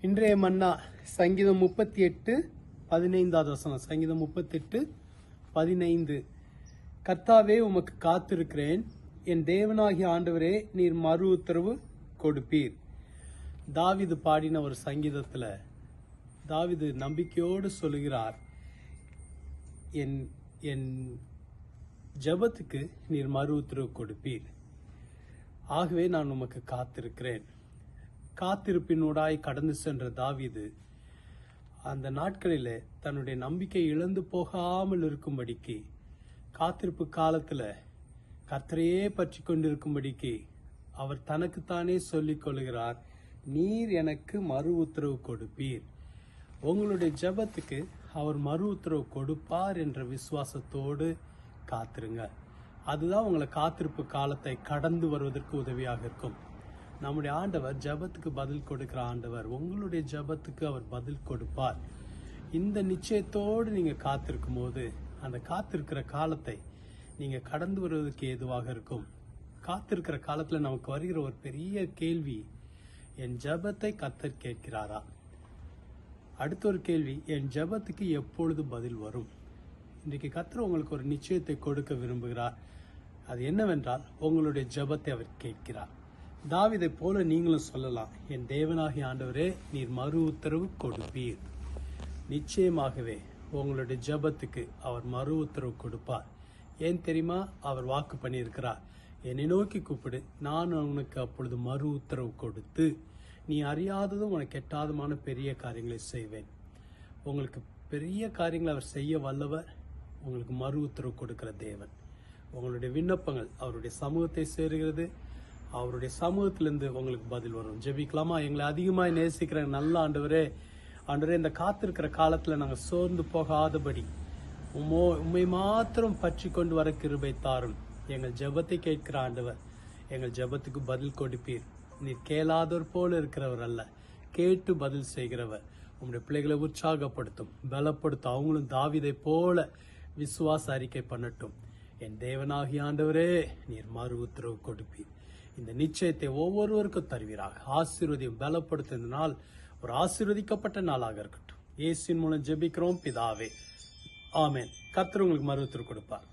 இன்றைய மன்னா சங்கீதம் முப்பத்தி எட்டு பதினைந்தாவது வசனம். சங்கீதம் முப்பத்தெட்டு பதினைந்து. கர்த்தாவே உமக்கு காத்திருக்கிறேன். என் தேவனாகிய ஆண்டவரே நீர் மறு உத்தரவு கொடுப்பீர். தாவிது பாடின ஒரு சங்கீதத்தில் தாவிது நம்பிக்கையோடு சொல்லுகிறார் என் என் ஜெபத்துக்கு நீர் மறு உத்தரவு கொடுப்பீர். ஆகவே நான் உமக்கு காத்திருக்கிறேன். காத்திருப்பினூடாய் கடந்து சென்ற தாவிது அந்த நாட்களில் தன்னுடைய நம்பிக்கை இழந்து போகாமல் இருக்கும்படிக்கு காத்திருப்பு காலத்தில் கத்தரையே பற்றி கொண்டிருக்கும்படிக்கு அவர் தனக்குத்தானே சொல்லிக் கொள்கிறார் நீர் எனக்கு மறு உத்தரவு கொடுப்பீர். உங்களுடைய ஜெபத்துக்கு அவர் மறு உத்தரவு கொடுப்பார் என்ற விசுவாசத்தோடு காத்திருங்க. அதுதான் உங்களை காத்திருப்பு காலத்தை கடந்து வருவதற்கு உதவியாக இருக்கும். நம்முடைய ஆண்டவர் ஜெபத்துக்கு பதில் கொடுக்கிற ஆண்டவர் உங்களுடைய ஜெபத்துக்கு அவர் பதில் கொடுப்பார். இந்த நிச்சயத்தோடு நீங்க காத்திருக்கும் போது அந்த காத்திருக்கிற காலத்தை நீங்க கடந்து வருவதற்கு ஏதுவாக இருக்கும். காத்திருக்கிற காலத்துல நமக்கு வருகிற ஒரு பெரிய கேள்வி என் ஜெபத்தை கத்தர் கேட்கிறாரா? அடுத்த ஒரு கேள்வி என் ஜெபத்துக்கு எப்பொழுது பதில் வரும்? இன்றைக்கு கத்தர் உங்களுக்கு ஒரு நிச்சயத்தை கொடுக்க விரும்புகிறார். அது என்னவென்றால் உங்களுடைய ஜெபத்தை அவர் கேட்கிறார். தாவிதை போல நீங்களும் சொல்லலாம் என் தேவனாகிய ஆண்டவரே நீர் மறு உத்தரவு கொடுப்பீர். நிச்சயமாகவே உங்களுடைய ஜெபத்துக்கு அவர் மறு உத்தரவு கொடுப்பார். ஏன் தெரியுமா? அவர் வாக்கு பண்ணியிருக்கிறார். என்னை நோக்கி கூப்பிடு நான் உனக்கு அப்பொழுது மறு உத்தரவு கொடுத்து நீ அறியாததும் உனக்கு எட்டாதமான பெரிய காரியங்களை செய்வேன். உங்களுக்கு பெரிய காரியங்களை அவர் செய்ய வல்லவர் உங்களுக்கு மறு உத்தரவு கொடுக்கிற தேவன். உங்களுடைய விண்ணப்பங்கள் அவருடைய சமூகத்தை சேருகிறது. அவருடைய சமூகத்திலிருந்து உங்களுக்கு பதில் வரும். ஜெபிக்கலாமா? எங்களை அதிகமாக நேசிக்கிற நல்ல ஆண்டவரே ஆண்டவரே இந்த காத்திருக்கிற காலத்தில் நாங்கள் சோர்ந்து போகாதபடி உம்மோ உண்மை மாத்திரம் பற்றி கொண்டு வர கிருபை தாரும். எங்கள் ஜெபத்தை கேட்கிற ஆண்டவர் எங்கள் ஜெபத்துக்கு பதில் கொடுப்பீர். நீர் கேளாதவர் போல இருக்கிறவர் அல்ல கேட்டு பதில் செய்கிறவர். உங்களுடைய பிள்ளைகளை உற்சாகப்படுத்தும் பலப்படுத்தும். அவங்களும் தாவிதை போல விசுவாச அறிக்கை பண்ணட்டும் என் தேவனாகி ஆண்டவரே நீர் மறு உத்தரவு கொடுப்பீர். இந்த நிச்சயத்தை ஒவ்வொருவருக்கும் தருவீராக. ஆசீர்வதியும் பலப்படுத்த இந்த நாள் ஒரு ஆசீர்வதிக்கப்பட்ட நாளாக இருக்கட்டும். இயேசின் மூலம் ஜெபிக்கிறோம் பிதாவே. ஆமேன். கர்த்தர் உங்களுக்கு மறு உத்தரவு கொடுப்பார்.